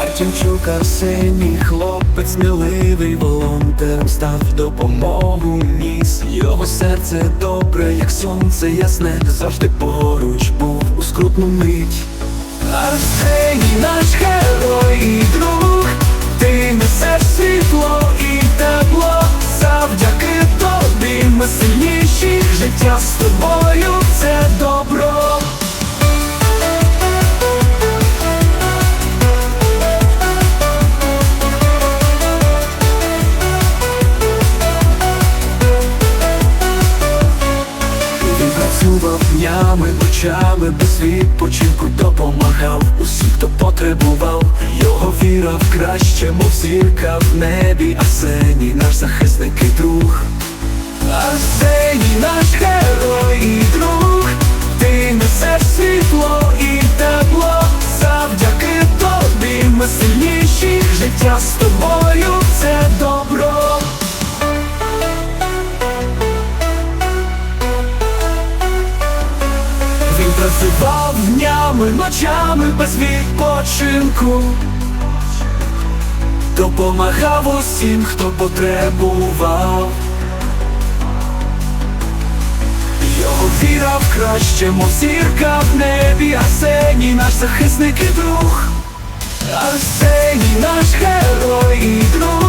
Марченчук Арсеній, хлопець сміливий волонтером став допомогу ніс. Його серце добре, як сонце ясне, завжди поруч був у скрутну мить. Арсеній наш герой і друг, ти несеш світло і тепло, завдяки тобі ми сильніші, життя з тобою днями, ночами, без відпочинку допомагав усім, хто потребував. Його віра в краще, мов зірка в небі, Арсеній наш захисник і друг. Арсеній наш герой і друг, ти несеш світло і тепло, завдяки тобі ми сильніші, життя з Він працював днями, ночами без відпочинку. Допомагав усім, хто потребував. Його віра в краще, мов зірка в небі. Арсеній наш захисник і друг. Арсеній наш герой і друг